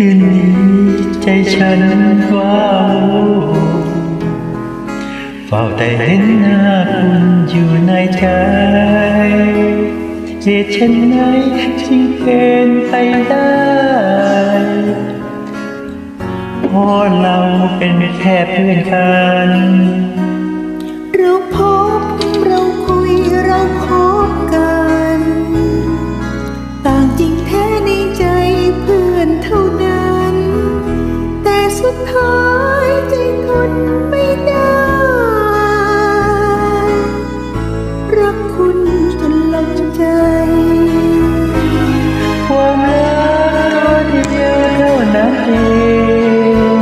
คืนนี้ใจฉันว้าวเฝ้าแต่เห็นหน้าคุณอยู่ในใจเหตุเช่นไหนจึงเป็นไปได้เพราะเราเป็นแค่เพื่อนกัน สุดท้ายใจทนไม่ได้ รักคุณจนลงใจ ความรักตัวเดียวเท่านั้นเอง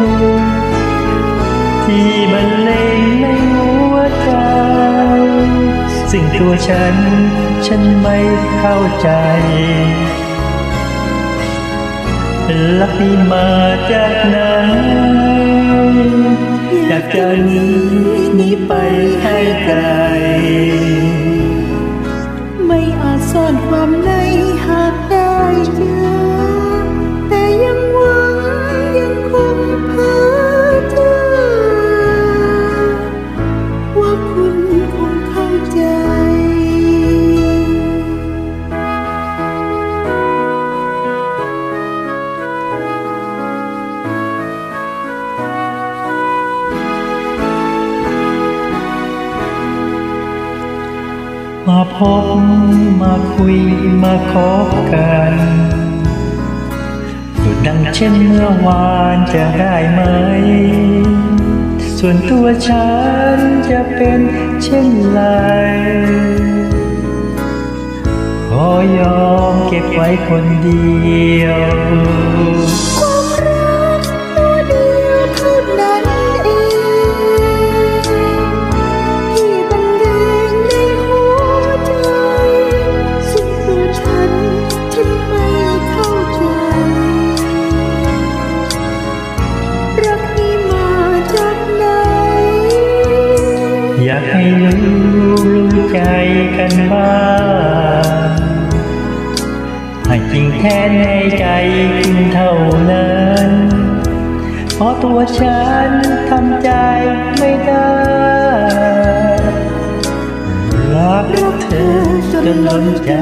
ที่บรรเลงในหัวใจซึ่งตัวฉัน ฉันไม่เข้าใจ ลักที่มาจากไหนอยากจะหนีหนีไปให้ไกลไม่อาจซ่อนความใน มาพบมาคุยมาคบกันสุดดังเช่นเมื่อวานจะได้ไหม ส่วนตัวฉันจะเป็นเช่นไร ขอยอมเก็บไว้คนเดียว อยากให้รู้รู้ใจกันบ้างให้จริงแค่ในใจคุณเท่านั้น เพราะตัวฉันทำใจไม่ได้รักเธอจนล้นใจ